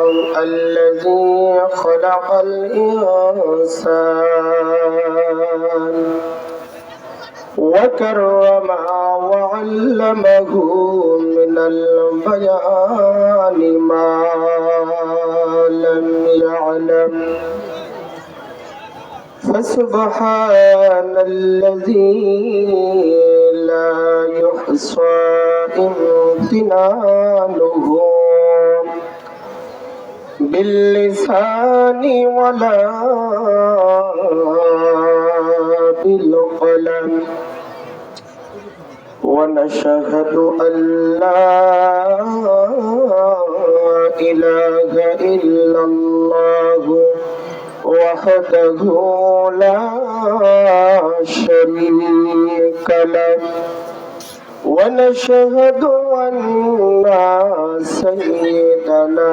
الذي خلق الإنسان وكرم وعلمه من البيان ما لم يعلم فسبحان الذي لا يحصى امتنانه باللسان ولا بالقلم. ونشهد أن لا إله إلا الله وحده لا شريك له. ونشهد أن سيدنا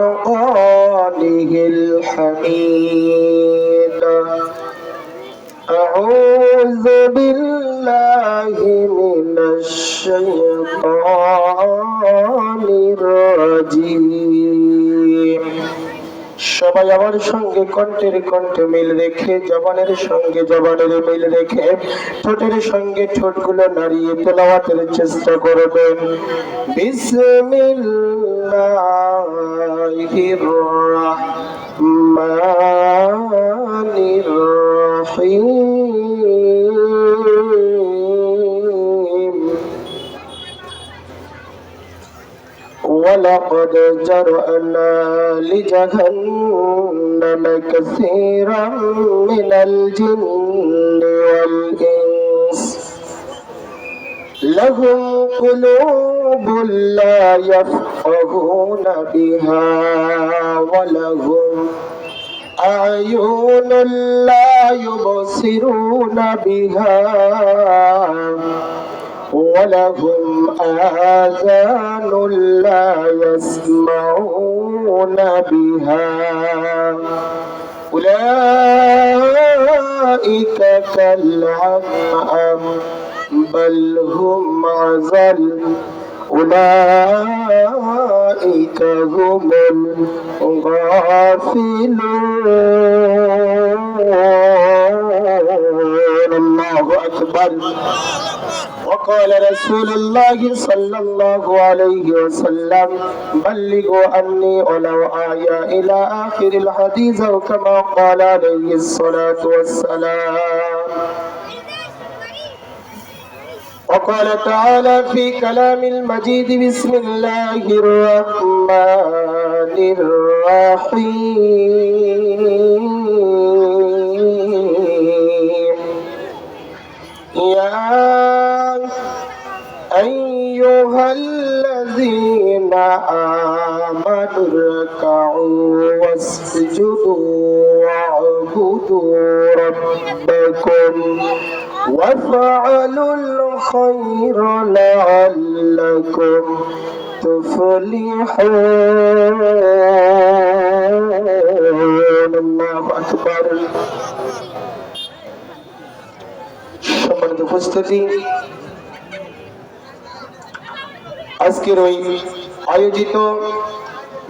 والفرقانه الحميد أعوذ بالله من الشيطان الرجيم সবাই আমার সঙ্গে কণ্ঠের কণ্ঠে মিল রেখে জবানের সঙ্গে জবানের মিল রেখে ঠোঁটের সঙ্গে ঠোঁটগুলো নাড়িয়ে তেলাওয়াতের চেষ্টা করবেন الله الرحمن الرحيم. ولقد جرأنا لجهنم كثيرا من الجن والإنس. لهم قلوب لا يفقهون. بها ولهم أعين لا يبصرون بها ولهم آذان لا يسمعون بها أولئك كالعنعام بل هم عزل. أولئك هم الغافلون. الله أكبر. وقال رسول الله صلى الله عليه وسلم بلغوا عني ولو آية إلى آخر الحديث أو كما قال عليه الصلاة والسلام. وقال تعالى في كلام المجيد بسم الله الرحمن الرحيم. يا أيها الذين آمنوا اركعوا واسجدوا واعبدوا ربكم وافعلوا الخير لعلكم تفلحون الله أكبر সম্মানিত উপস্থিতি আজকের ওই আয়োজিত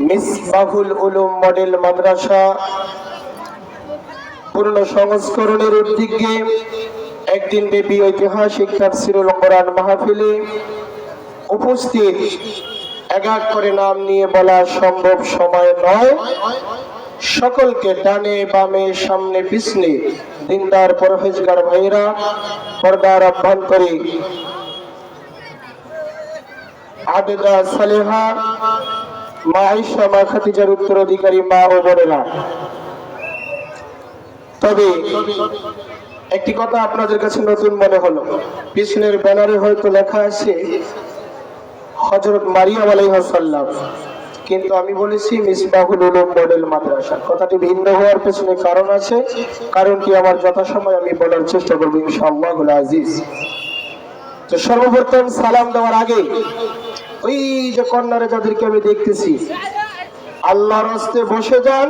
মিসবাহুল উলুম মডেল মাদ্রাসা পূর্ণ সংস্করণের উদ্যোগে একদিন ব্যাপী ঐতিহাসিক তাফসিরুল কোরআন মাহফিলে উপস্থিত। এক করে নাম নিয়ে বলা সম্ভব সময় নয়। সকলকে ডানে বামে সামনে পিছনে দিনদার পরহেজগার ভাইরা পর্দার অভ্যন্তরে আবেদা সালেহা, মা আয়েশা, মা খাদিজার উত্তরাধিকারী মা ও বোনেরা। তবে একটি কথা আপনাদের কাছে নতুন মনে হলো। পিছনের ব্যানারে হয়তো লেখা আছে হজরত মারিয়াম আলাইহাসাল্লাম কিন্তু আমি বলেছি মিসবাহুল উলুম মডেল মাদ্রাসা। কথাটি ভিন্ন হওয়ার পেছনে কারণ আছে। কারণটি আমার যথাসময় আমি বলার চেষ্টা করব ইনশাআল্লাহ আজিজ। তো সর্বপ্রথম সালাম দেওয়ার আগে ওই যে কর্নারে যাদেরকে আমি দেখতেছি আল্লাহর হস্তে বসে যান,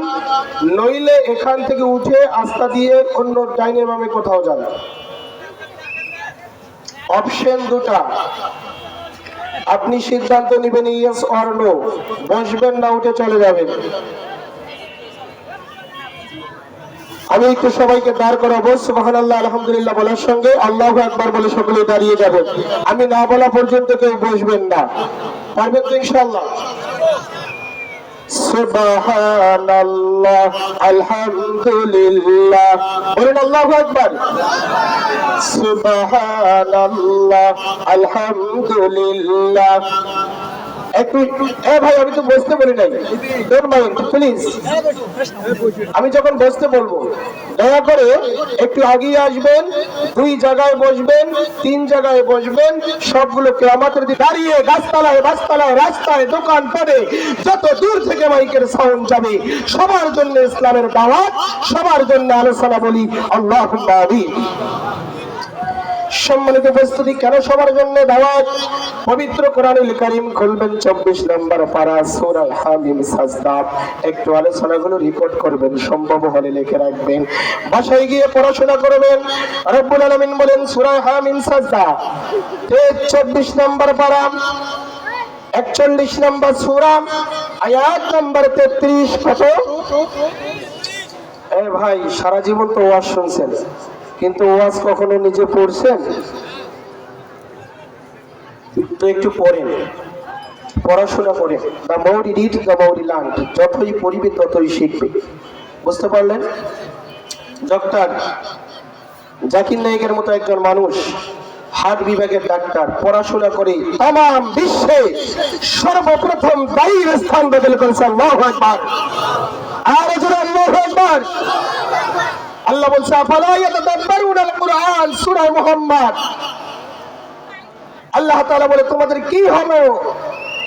নইলে এখান থেকে উঠে আস্থা দিয়ে অন্য ডাইনে বামে কোথাও যান। অপশন দুটা। আপনি সিদ্ধান্ত নেবেন ইয়েস অর নো বসবেন না, উঠে চলে যাবেন। আমি একটু সবাইকে দাঁড় করাবো। সুবাহান আল্লাহ আলহামদুলিল্লাহ বলার সঙ্গে আল্লাহ একবার বলে সকলে দাঁড়িয়ে যাবেন। আমি না বলা পর্যন্ত কেউ বসবেন না। পারবেন তো ইনশাল্লাহ সুবহানাল্লাহ আলহামদুলিল্লাহ। বলুন আল্লাহু আকবার। আলহামদুলিল্লাহ। একটু, এ ভাই, আমি তো বসতে বলি নাই। ডোন্ট মাইন্ড প্লিজ আমি যখন বসতে বলব, দয়া করে একটু আগিয়ে আসবেন, দুই জায়গায় বসবেন, তিন জায়গায় বসবেন, সবগুলো কেরামাতের দিকে দাঁড়িয়ে গাছতলায় গাছতলায় রাস্তায় দোকান পড়ে যত দূর থেকে মাইকের সাউন্ড যাবে, সবার জন্য ইসলামের দাওয়াত সবার জন্য আলোচনা বলি আল্লাহ আমিন। সম্মানিত উপস্থিতি, কেন সবার জন্য দাওয়াত? পবিত্র কোরআনুল কারীম খুলবেন চব্বিশ নম্বর পারা সূরা হামিম সাজদা। একটু আলোচনাগুলো রেকর্ড করবেন, সম্ভব হলে লিখে রাখবেন। বাসায় গিয়ে পড়াশোনা করবেন। রব্বুল আলামিন বলেন, সূরা হামিম সাজদা। চব্বিশ নম্বর পারা, একচল্লিশ নম্বর সূরা, আয়াত নম্বর তেত্রিশ, কত? এ ভাই, সারা জীবন তো ওয়াজ শুনছেন। কিন্তু ওয়াজ কখনো নিজে পড়ছেন? তো একটু পড়েন। পড়াশোনা করেন। দা মৌরি রিড দা মৌরি লার্ন। যতই পড়িবে, ততই শিখবে। বুঝতে পারলেন? ডক্টর জাকির নায়কের মতো একজন মানুষ, হার্ট বিভাগের ডাক্তার, পড়াশোনা করে তাম বিশ্বে সর্বপ্রথম দায়ীর স্থান বদল করেছে আল্লাহ একবার আর একবার আল্লাহ বলছে, আফালা আল্লাহ বলে, তোমাদের কি হলো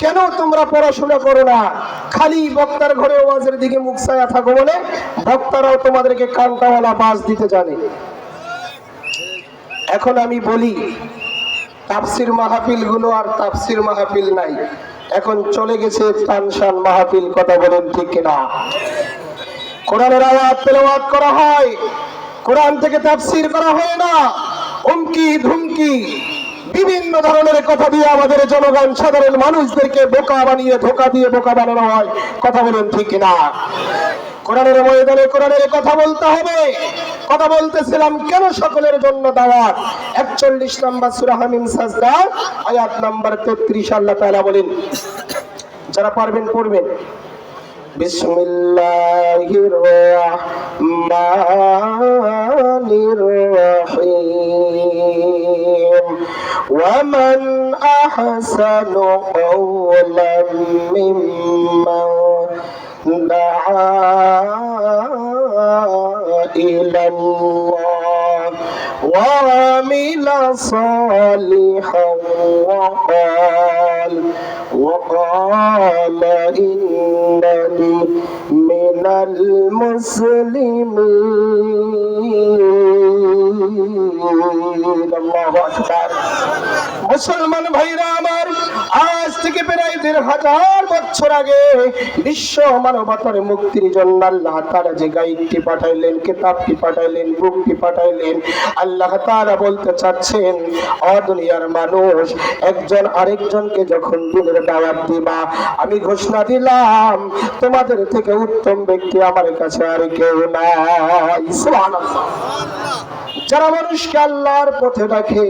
কেন তোমরা পড়াশোনা করো না? খালি বক্তার ঘরে ওয়াজের দিকে মুখ ছায়া থাকো বলে বক্তারাও তোমাদেরকে কান্তাওয়ালা বাস দিতে জানে। এখন আমি বলি, তাফসির মাহফিলগুলো আর তাফসির মাহফিল নাই। এখন চলে গেছে তানশান মাহফিল, কথা বলেন ঠিক কিনা? কোরআনের আয়াত তেলাওয়াত করা হয়। কোরআন থেকে তাফসীর করা হয় না। হুমকি, ধুমকি, বিভিন্ন ধরনের কথা দিয়ে আমাদের জনগণ, সাধারণ মানুষদেরকে বোকা বানিয়ে, ধোকা দিয়ে বোকা বানানো হয়। কথা বলেন ঠিক না কোরআনের ময়দানে কোরআনের কথা বলতে হবে। কথা বলতেছিলাম কেন সকলের জন্য দাওয়াত? একচল্লিশ নম্বর সূরা হামিম সাজদা, আয়াত নাম্বার তেত্রিশ, আল্লাহ তাআলা বলেন, যারা পারবেন পড়বেন। بسم الله الرحمن الرحيم. ومن أحسن قولا ممن دعا إلى الله وعمل صالحا وقال وقال إنني من المسلمين الله أكبر মুসলমান ভাইরা আমার আজ থেকে প্রায় দেড় হাজার বছর আগে বিশ্ব মানবতার মুক্তির জন্য আল্লাহ তারা যে গাইডটি পাঠাইলেন, কিতাবটি পাঠাইলেন, বুকটি পাঠাইলেন, আল্লাহ তারা বলতে চাচ্ছেন অদুনিয়ার মানুষ, একজন আরেকজনকে যখন দিনের দাওয়াত দিবা, আমি ঘোষণা দিলাম, তোমাদের থেকে উত্তম ব্যক্তি আমার কাছে আর কেউ নাই। যারা মানুষকে আল্লাহর পথে ডাকে,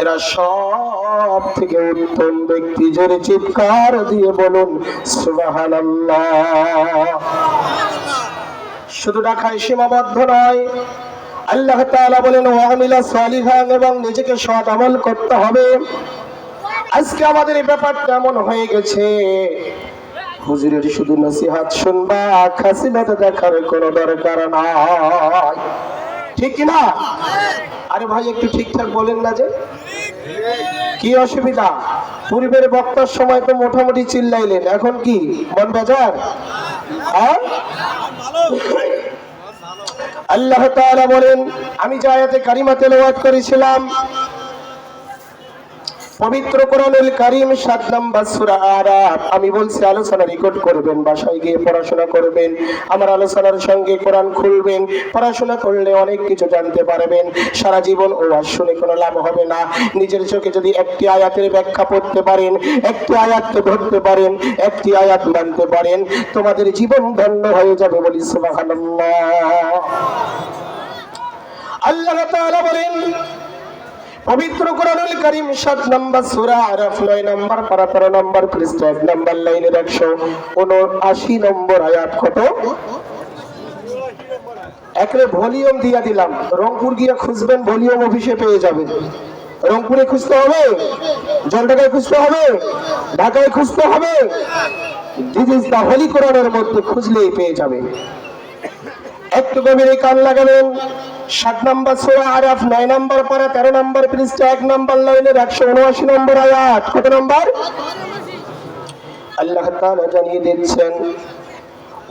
এরা সব থেকে উত্তম ব্যক্তি জোরে চিৎকার দিয়ে বলুন শুধু ডাকায় সীমাবদ্ধ নয়, আল্লাহ তাআলা বলেন ওয়ামিলা সালিহান এবং নিজেকে সৎ আমল করতে হবে। আজকে আমাদের এই ব্যাপারটা এমন হয়ে গেছে, হুজুরের শুধু নসিহাত শুনবা খাসিলাতে দেখার কোনো দরকার নাই। ঠিক না? আরে ভাই, একটু ঠিকঠাক বলেন না যে। কি অসুবিধা? পূর্বের বক্তার সময় তো মোটামুটি চিল্লাইলেন। এখন কি? মন বাজার? হ্যাঁ? আল্লাহ বলেন, আমি যে আয়াতে কারিমা তেলাওয়াত করেছিলাম পবিত্র কোরআনুল কারীম সাত নম্বর সূরা আরাফ। আমি বলছি, আলোচনা রেকর্ড করবেন, বাসায় গিয়ে পড়াশোনা করবেন, আমার আলোচনার সঙ্গে কোরআন খুলবেন, পড়াশোনা করলে অনেক কিছু জানতে পারবেন। সারা জীবন ও আর শুনে কোনো লাভ হবে না। নিজের চোখে যদি একটি আয়াতের ব্যাখ্যা পড়তে পারেন, একটি আয়াতকে ধরতে পারেন, একটি আয়াত মানতে পারেন, তোমাদের জীবন ধন্য হয়ে যাবে বলি সুবহানাল্লাহ। আল্লাহ তাআলা বলেন পবিত্র কোরআনুল করিম 7 নম্বর সূরা আরাফ 9 নম্বর পারা 13 নম্বর পৃষ্ঠা 1 নম্বর লাইনের 179 নম্বর আয়াত কত? একরে ভলিউম দিয়া দিলাম। রংপুর গিয়ে খুঁজবেন, ভলিউম অফিসে পেয়ে যাবেন। রংপুরে খুঁজতে হবে, জলঢাকায় খুঁজতে হবে, ঢাকায় খুঁজতে হবে। দিস ইজ দা হোলি কোরআনের মধ্যে খুঁজলেই পেয়ে যাবেন একটু গভীরে কান লাগাবেন। সাত নম্বর সোয়া আরাফ নয় নম্বর পরে তেরো নম্বর পৃষ্ঠা এক নম্বর লাইনের একশো উনআশি নম্বর আয়াত কত নম্বর আল্লাহ তাআলা জানিয়ে দিচ্ছেন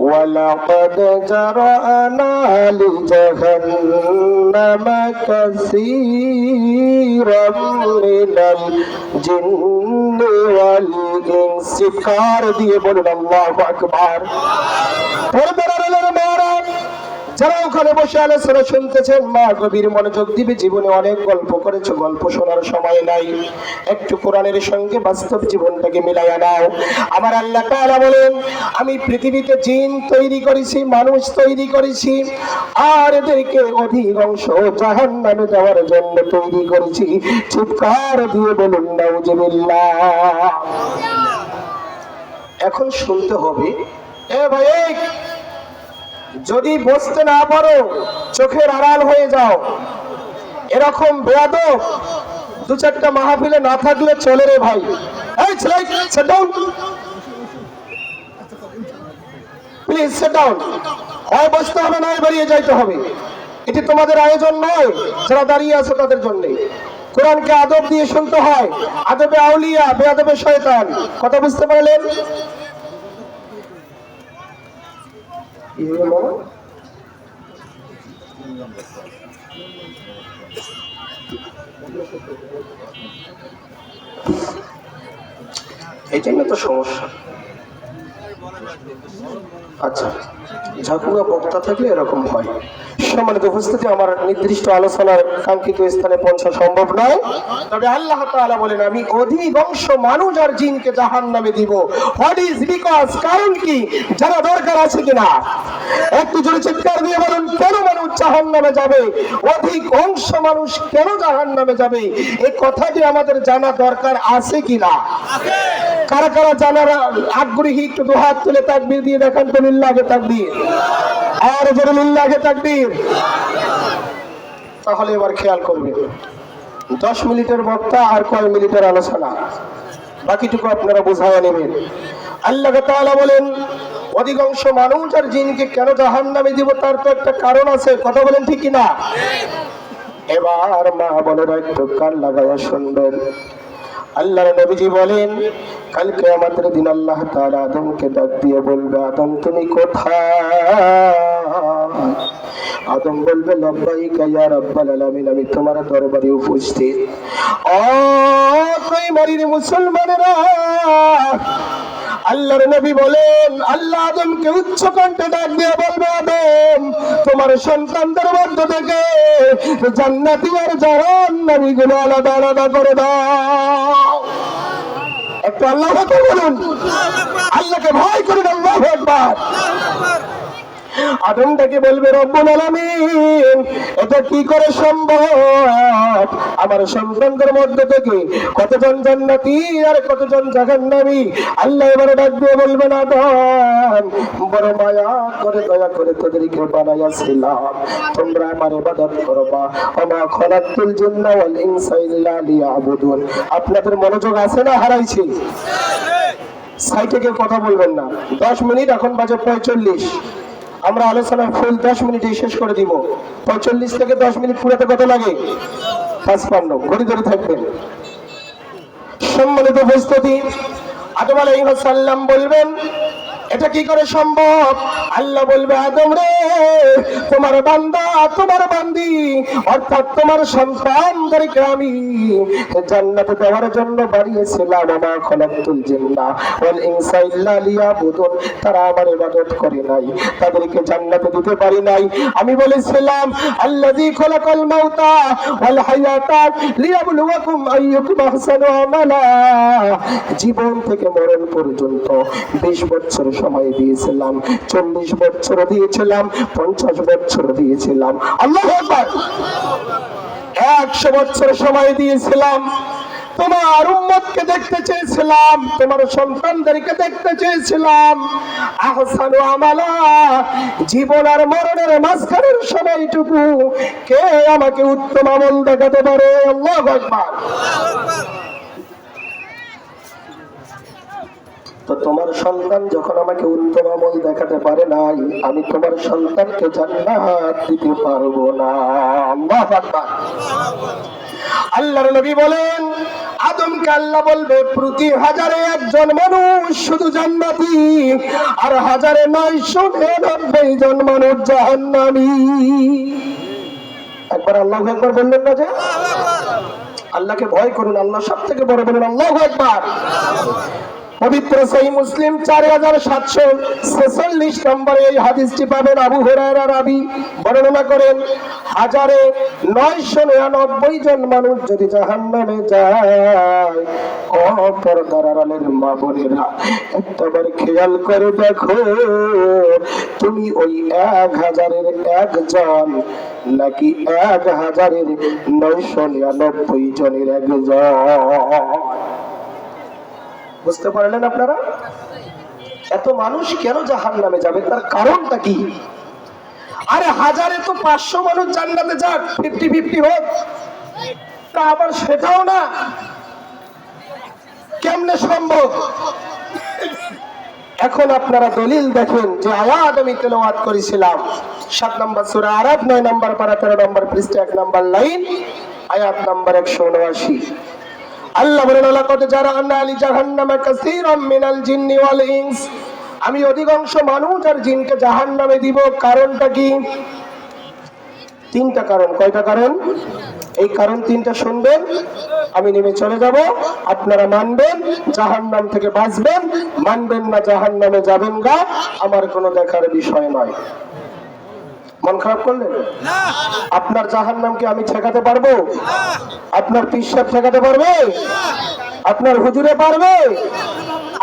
ولقد جرأنا لجهنم كثيرا من الجن والإنس চিৎকার দিয়ে বলুন আল্লাহু আকবার পর্দার আড়ালের মেয়েরা যারা ওখানে বসে আলোচনা শুনতেছেন, মা গভীর মনোযোগ দিবে, জীবনে অনেক গল্প করেছ, গল্প শোনার সময় নাই। একটু কোরআনের সঙ্গে বাস্তব জীবনটাকে মিলাইয়া নাও। আমার আল্লাহ তাআলা বলেন, আমি পৃথিবীতে জিন তৈরি করেছি, মানুষ তৈরি করেছি, আর এদেরকে অধিকাংশ জাহান নামে যাওয়ার জন্য তৈরি করেছি। চিৎকার দিয়ে বলুন, নাউজুবিল্লাহ। এখন শুনতে হবে, এ ভাই যদি বসতে না পারো, চোখের আড়াল হয়ে যাও। এরকম বেয়াদব দু চারটা মাহফিলে না থাকলে চলে রে ভাই। প্লিজ সেট হয় বসতে হবে, নয় বেরিয়ে যাইতে হবে। এটি তোমাদের আয়োজন নয়, যারা দাঁড়িয়ে আছে তাদের জন্য। কোরআনকে আদব দিয়ে শুনতে হয়। আদবে আউলিয়া, বেয়াদবে শয়তান। কথা বুঝতে পারলেন? এই জন্য তো সমস্যা। আচ্ছা ঝাঁকুয়া বক্তা থাকলে এরকম হয়। সম্মানিত উপস্থিতি, আমার নির্দিষ্ট আলোচনার কাঙ্ক্ষিত স্থানে পৌঁছা সম্ভব নয়। তবে আল্লাহ তাআলা বলেন, আমি অধিকাংশ মানুষ আর জিনকে জাহান নামে দিব। হোয়াট ইজ বিকজ কারণ কি? যারা দরকার আছে কিনা? একটু জোরে চিৎকার দিয়ে বলুন, কেন মানুষ জাহান নামে যাবে? অধিক অংশ মানুষ কেন জাহান নামে যাবে? এই কথাটি আমাদের জানা দরকার আছে কিনা? কারা কারা জানার? আগ্রহী, একটু দুহাত তুলে তাকবীর দিয়ে দেখান তো তাকবীর। আর তাকবীর। তাহলে এবার খেয়াল করবে। দশ মিনিটের বক্তা আর কয় মিনিটের আলোচনা? বাকিটুকু আপনারা বুঝাইয়া নেবেন। আল্লাহ তাআলা বলেন, অধিকাংশ মানুষ আর জিনকে কেন জাহান নামে দিব? তার তো একটা কারণ আছে। কথা বলেন ঠিক কিনা? এবার মা বলেন একটু কান লাগাইয়া শুনবেন। আল্লাহর নবীজি বলেন কালকে আমাদের দিন আল্লাহ তার আদমকে ডাক দিয়ে বলবে, আদম, তুমি কোথায়? আদম বলবে লব্বাই কাইয়া রব্বাল আলামিন, আমি তোমার দরবারে উপস্থিত। ও তুই মরির মুসলমানেরা আল্লাহর নবী বলেন, আল্লাহ আদমকে উচ্চ কণ্ঠে ডাক দিয়ে বলবে, আদম, তোমার সন্তানদের মধ্য থেকে জান্নাতি আর জাহান্নামী গুলো আলাদা আলাদা করে দাও। একটু আল্লাহ বলুন। আল্লাহকে ভয় করুন, আল্লাহ একবার আদম ডেকে বলবে রব্বুল আলামিন এটা কি করে সম্ভব? আমার সন্তানদের মধ্যে থেকে কতজন জান্নাতি আর কতজন জাহান্নামী? আল্লাহ এবারে ডাক দিয়ে বলবেন আদম বড় মায়া করে দয়া করে তোদেরকে বানাইয়াছিলাম। তোমরা আমার ইবাদত করবা। আমা খলাকুল জিন্না ওয়াল ইনসা ইল্লা লিয়াবুদুন। আপনাদের মনোযোগ আছে না হারাইছি? সাইটে কেউ কথা বলবেন না। দশ মিনিট এখন বাজে পঁয়তাল্লিশ। আমরা আলোচনা ফুল দশ মিনিটে শেষ করে দিব। পঁয়তাল্লিশ থেকে দশ মিনিট পুরাতে কত লাগে? পাঁচপান্ন। ঘড়ি ধরে থাকবেন। সম্মানিত উপস্থিতি, আদম সালাম বলবেন এটা কি করে সম্ভব? আল্লাহ বলবে, আদম রে, তোমার বান্দা, তোমার বান্দি, অর্থাৎ তোমার সন্তানদেরকে আমি জান্নাতে দেওয়ার জন্য বানিয়েছিলাম আমার খলাকুল জিন্না ওয়াল ইনসা ইল্লা লিয়াবুদুন। তারা আমার ইবাদত করে নাই, তাদেরকে জান্নাতে দিতে পারি নাই। আমি বলেছিলাম, আল্লাযী খলাকাল মাউতা ওয়াল হায়াতা লিয়াবলুয়াকুম আইয়ুকুম আহসানু আমালা। জীবন থেকে মরণ পর্যন্ত 20 বছর সময় দিয়েছিলাম 40 বছর দিয়েছিলাম 50 বছর দিয়েছিলাম। আল্লাহু আকবার। 100 বছর সময় দিয়েছিলাম। তোমার উম্মতকে দেখতে চেয়েছিলাম, তোমার সন্তানদেরকে দেখতে চেয়েছিলাম। আহসানু আমালা, জীবন আর মরণের মাঝখানের সময়টুকু কে আমাকে উত্তম আমল দেখাতে পারে? আল্লাহু আকবার। তো তোমার সন্তান যখন আমাকে উত্তম আমল দেখাতে পারে নাই, আমি তোমার সন্তানকে দিতে পারব না। আল্লাহু আল্লাহর নবী বলেন, আদমকে আল্লাহ বলবে, প্রতি হাজারে একজন মানুষ শুধু জান্নাতি, আর হাজারে নয়শো নিরানব্বই জন মানুষ জাহান্নামী। একবার আল্লাহ একবার বললেন না যে? আল্লাহকে ভয় করুন, আল্লাহ সব থেকে বড় বলুন, আল্লাহ একবার পবিত্র সেই মুসলিম চার হাজার সাতশো ছেচল্লিশ নম্বরে এই হাদিসটি পাবেন আবু হেরারা রাবি বর্ণনা করেন, হাজারে নয়শো নিরানব্বই জন মানুষ যদি জাহান নামে যায়, অপর দারালের মা বোনেরা একটাবার খেয়াল করে দেখো, তুমি ওই এক হাজারের একজন নাকি এক হাজারের নয়শো নিরানব্বই জনের একজন। বুঝতে পারলেন আপনারা? এত মানুষ কেন জাহান নামে যাবে? তার কারণটা কি? আরে হাজারে তো পাঁচশো মানুষ জান্নাতে যাক ফিফটি ফিফটি হোক। তা আবার সেটাও না। কেমনে সম্ভব? এখন আপনারা দলিল দেখেন যে আয়াত আমি তেলাওয়াত করেছিলাম। সাত নম্বর সূরা আরাব নয় নম্বর পারা, তেরো নম্বর পৃষ্ঠা, এক নম্বর লাইন, আয়াত নম্বর একশো উনআশি। আল্লাহ বলেন লাকাদ জারানা আলি জাহান্নামা কাসীরাম মিনাল জিন্নি ওয়াল ইনস। আমি অধিকাংশ মানুষ আর জিনকে জাহান্নামে দিব। কারণটা কি? তিনটা কারণ। কয়টা কারণ? এই কারণ তিনটা শুনবেন, আমি নেমে চলে যাব। আপনারা মানবেন, জাহান্নাম থেকে বাঁচবেন। মানবেন না জাহান্নামে যাবেন গা, আমার কোনো দেখার বিষয় নয়। মন খারাপ করলেন? আপনার জাহান নামকে আমি ঠেকাতে পারব? আপনার পিসাব ঠেকাতে পারবে? আপনার হুজুরে পারবে?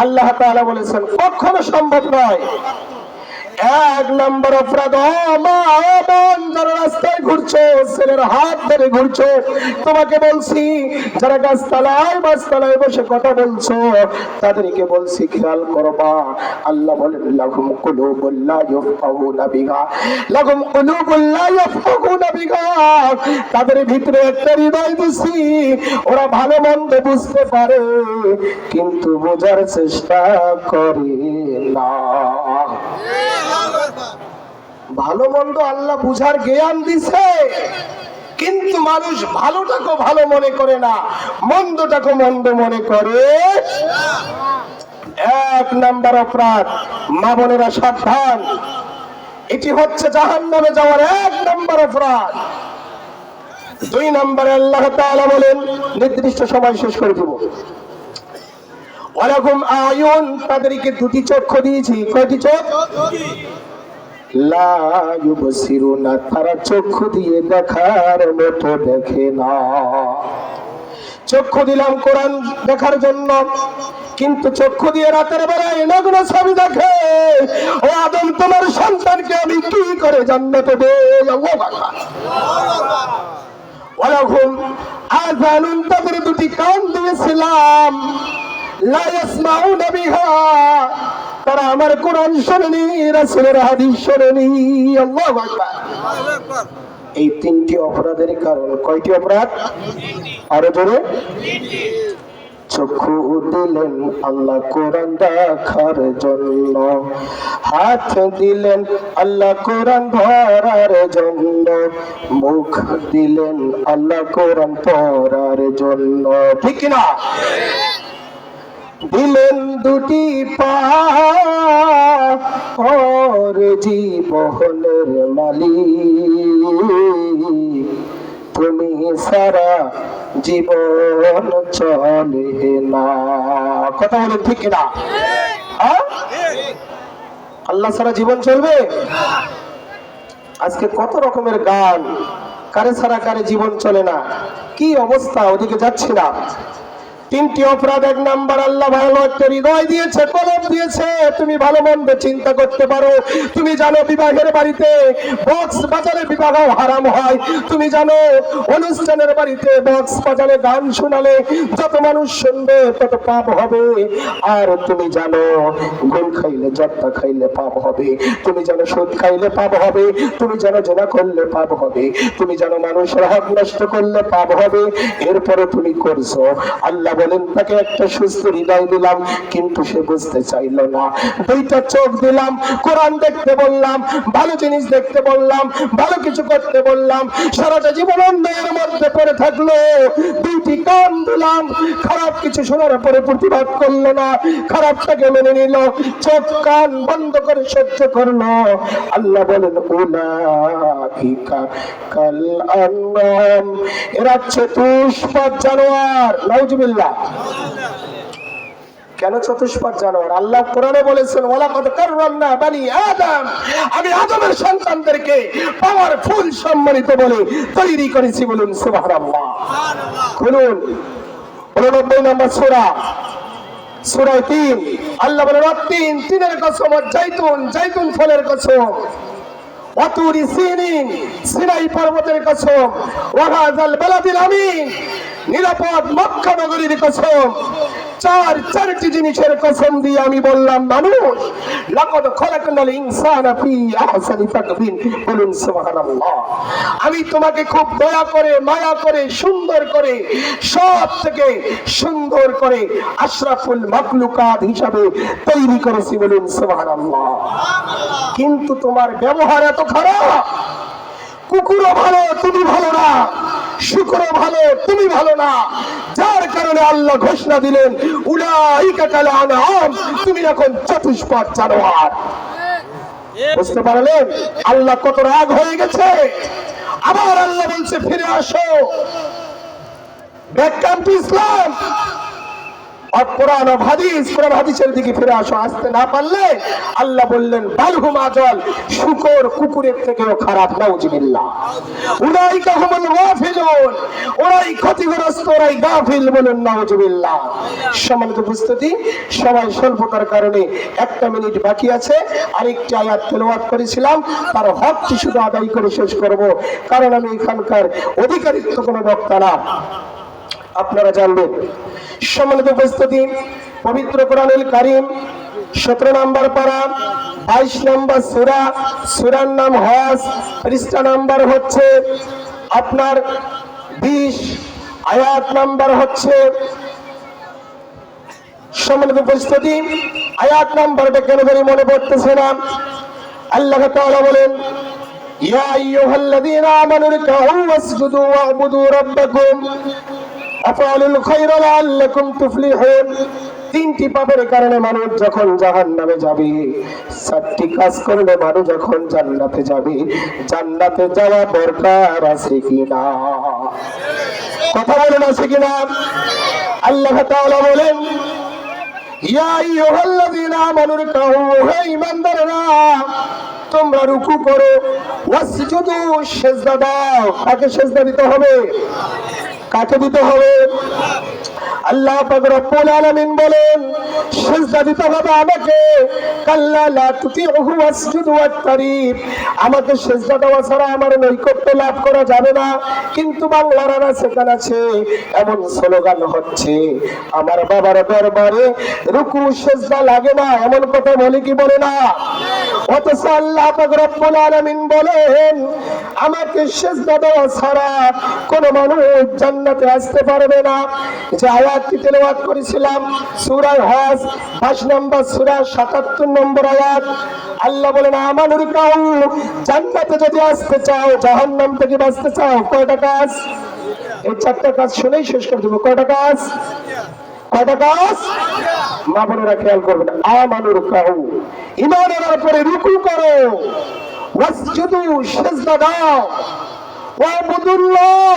আল্লাহ তাআলা বলেছেন কখনো সম্ভব নয় এক নম্বর অপরাধ যারা রাস্তায় ঘুরছো, ছেলের হাত ধরে ঘুরছো, তোমাকে বলছি, যারা গাছতলায় বাসতলায় বসে কথা বলছো, তাদেরকে বলছি, খেয়াল করবা আল্লাহ বলেন লাগুম কুলুবুল্লাহ ইফকাহুনা বিহা লাগুম কুলুবুল্লাহ ইফকাহুনা বিহা, তাদের ভিতরে একটা হৃদয় দিছি ওরা ভালো মন্দ বুঝতে পারে, কিন্তু বোঝার চেষ্টা করে না। ভালো মন্দ আল্লাহ বুঝার জ্ঞান দিছে, কিন্তু মানুষ ভালোটাকে ভালো মনে করে না, মন্দটাকে মন্দ মনে করে। এক নাম্বার অপরাধ, মা বোনেরা সাবধান। এটি হচ্ছে জাহান নামে যাওয়ার এক নাম্বার অপরাধ। দুই নম্বরে আল্লাহ তাআলা বলেন, নির্দিষ্ট সময় শেষ করে দেব। ওয়ালাকুম আয়ুন, তাদেরকে দুটি চক্ষু দিয়েছি। কয়টি চোখ? ইউবসিরুনা, তারা চক্ষু দিয়ে দেখার মতো দেখে না। চক্ষু দিলাম কোরআন দেখার জন্য, কিন্তু চক্ষু দিয়ে রাতের বেলায় নগ্ন ছবি দেখে, ও আদম, তোমার সন্তানকে আমি কি করে জান্নাতে আকবার। ওয়ালাহুম আযানুন তাদের দুটি কান দিয়েছিলাম। তারা আমার কোরআন শোনেনি, রাসূলের হাদিস শোনেনি। এই তিনটি অপরাধের কারণ কয়টি অপরাধ? আরও জোরে। চক্ষু দিলেন আল্লাহ কোরআন দেখার জন্য। হাত দিলেন আল্লাহ কোরআন ধরার জন্য। মুখ দিলেন আল্লাহ কোরআন পড়ার জন্য। ঠিক না দিলেন দুটি পা জীবনের মালিক। তুমি সারা জীবন চলে না। কথা বলেন ঠিক না হ্যাঁ? আল্লাহ সারা জীবন চলবে? আজকে কত রকমের গান? কারে সারা কারে জীবন চলে না? কি অবস্থা? ওদিকে যাচ্ছি না। তিনটি অপরাধ, এক নাম্বার আল্লাহ ভালো একটা হৃদয় দিয়েছে কলম দিয়েছে। তুমি ভালো মন্দ চিন্তা করতে পারো। তুমি জানো বিবাহের বাড়িতে বক্স বাজারে বিবাহ হারাম হয়। তুমি জানো অনুষ্ঠানের বাড়িতে বক্স বাজারে গান শোনালে যত মানুষ শুনবে তত পাপ হবে। আর তুমি জানো গুল খাইলে জট্টা খাইলে পাপ হবে। তুমি জানো সুদ খাইলে পাপ হবে। তুমি জানো জেনা করলে পাপ হবে। তুমি জানো মানুষের হক নষ্ট করলে পাপ হবে। এরপরে তুমি করছ। আল্লাহ বলেন তাকে একটা সুস্থ হৃদয় দিলাম, কিন্তু সে বুঝতে চাইল না। দুইটা চোখ দিলাম, কোরআন দেখতে বললাম, ভালো জিনিস দেখতে বললাম, ভালো কিছু করতে বললাম, সারাটা জীবন অন্ধের মধ্যে পড়ে থাকল। দুইটি কান দিলাম, খারাপ কিছু শোনার পরে প্রতিবাদ করল না, খারাপটাকে মেনে নিল, চোখ কান বন্ধ করে সহ্য করল। আল্লাহ বলেন, উলাইকা কাল আনআম এরা চতুষ্পদ জানোয়ার, নাউজুবিল্লাহ। কেন চতুষ্পদ জানোয়ার? আল্লাহ কোরআনে বলেছেন ওয়ালাকাদ কাররামনা বানি আদম। আমি আদমের সন্তানদেরকে পাওয়ারফুল সম্মানিত বলে তৈরি করেছি বলুন সুবহানাল্লাহ। খুলুন নম্বর সূরা সূরা তিন। আল্লাহ বলেন তিন তিনের কসম আর জাইতুন জাইতুন ফলের কসম। অতুরি সিনিন সিনাই পর্বতের কসম। ওয়াহাজাল বালাদিল আমিন। নিরাপদ মক্কা নগরীর কসম চার চারটি জিনিসের কসম দিয়ে আমি বললাম, মানুষ, লাকাদ খলাকনাল ইনসানা ফি আহসানি তাকবীর বলুন, সুবহানাল্লাহ। আমি তোমাকে খুব দয়া করে, মায়া করে, সুন্দর করে, সব থেকে সুন্দর করে আশরাফুল মাখলুকাত হিসাবে তৈরি করেছি, বলুন, সুবহানাল্লাহ। কিন্তু তোমার ব্যবহার এত খারাপ। কুকুরও ভালো, তুমি ভালো না। শুকরও ভালো, তুমি ভালো না। যার কারণে আল্লাহ ঘোষণা দিলেন, উলাইকা কাল তুমি এখন চতুষ্পদ জানোয়ার। বুঝতে পারলেন? আল্লাহ কত রাগ হয়ে গেছে। আবার আল্লাহ বলছে, ফিরে আসো। Back come to Islam. আসতে না পারলে বললেন শুকর কুকুরের থেকেও খারাপ ক্ষতিগ্রস্ত সবাই স্বল্পতার কারণে একটা মিনিট বাকি আছে, আরেকটি আয়াত তেলাওয়াত করেছিলাম, তার হকটি শুধু আদায় করে শেষ করব, কারণ আমি এখানকার অধিকারিত্ব কোনো বক্তা না। আপনারা জানবেন। সম্মানিত উপস্থিতি, পবিত্র কোরআনুল কারিম, সতেরো নম্বর পারা, বাইশ নম্বর সুরা, সুরার নাম হজ পৃষ্ঠা নাম্বার হচ্ছে আপনার বিশ, আয়াত নাম্বার হচ্ছে সম্মানিত উপস্থিতি, আয়াত নাম্বারটা কেন জানি মনে পড়তেছে না। আল্লাহ তাআলা বলেন, ইয়া আইয়ুহাল্লাযীনা আমানু রকাউ ওয়াসজুদু ওয়া'বুদু রাব্বাকুম। তিনটি পাপের কারণে মানুষ যখন জাহান নামে যাবে চারটি কাজ করলে মানুষ যখন জান্নাতে যাবে, জান্নাতে যাওয়া দরকার আছে কিনা? কথা বলেন আছে কিনা? আল্লাহ বলেন তোমরা রুকু করো, ওয়াসজুদু, সিজদা দাও। কাকে সিজদা দিতে হবে? কাকে দিতে হবে। আল্লাহ পাক রব্বুল আলামিন বলেন, সিজদা দিতে হবে আমাকে, কাল্লা লা তুতিউহু ওয়াসজুদ ওয়াত্তারিব। আমাকে সিজদা দেওয়া ছাড়া আমার নৈকট্য লাভ করা যাবে না। কিন্তু বাংলার সেখানে আছে, এমন স্লোগান হচ্ছে, আমার বাবার দরবারে রুকু সিজদা লাগে না। এমন কথা বলে কি বলে না? অথচ আল্লাহ পাক রব্বুল আলামিন বলেন, আমাকে সিজদা দেওয়া ছাড়া কোন মানুষ জান্নাতে আসতে পারবে না। যে আয়াতটি তেলাওয়াত করেছিলাম। সূরা হজ 5 নম্বর সূরা 77 নম্বর আয়াত। আল্লাহ বলেন আমানুর কাউ জান্নাতে যদি আসতে চাও, জাহান্নাম থেকে বাঁচতে চাও, কয়টা কাজ? এই চারটা কাজ শুনেই শেষ করে দেবো। কয়টা কাজ? কয়টা কাজ? মা বোনেরা খেয়াল করবেন আমানুর কাউ ইমান আনার পরে রুকু করো, ওয়াসজুদু, সিজদা দাও, ওয়াবুদুল্লাহ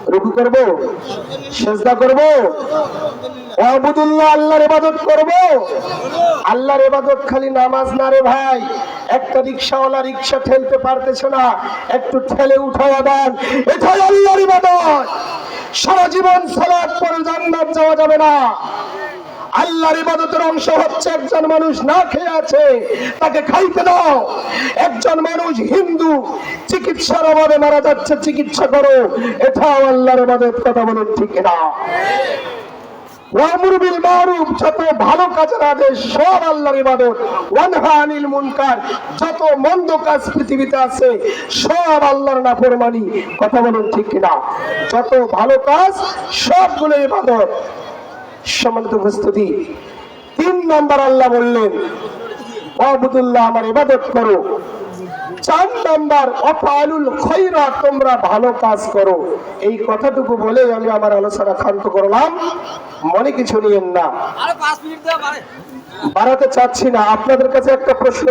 রুকু করব, সেজদা করব আল্লাহর ইবাদত করব। আল্লাহর ইবাদত খালি নামাজ না রে ভাই, একটা রিক্সাওয়ালা রিক্সা ঠেলতে পারতেছে না, একটু ঠেলে উঠায় দেন। এটাই আল্লাহর ইবাদত। সারা জীবন সালাদ পরে জান্নাত যাওয়া যাবে না। আল্লাহর ইবাদতের অংশ হচ্ছে একজন মানুষ না খেয়ে আছে, তাকে খাইতে দাও। একজন মানুষ হিন্দু, চিকিৎসার অভাবে মারা যাচ্ছে, চিকিৎসা করো। এটাও আল্লাহর ইবাদত, কথা বলেন ঠিক না। ঠিক কিনা যত ভালো কাজ সবগুলো ইবাদত। সম্মানিত উপস্থিতি তিন নাম্বার আল্লাহ বললেন আবুদুল্লাহ আমার ইবাদত করো। চার নম্বর অপালুল খৈরা তোমরা ভালো কাজ করো। এই কথাটুকু বলে আমি আমার আলোচনা ক্ষান্ত করলাম। মনে কিছু নিয়েন না। বাড়াতে চাচ্ছি না। আপনাদের কাছে একটা প্রশ্ন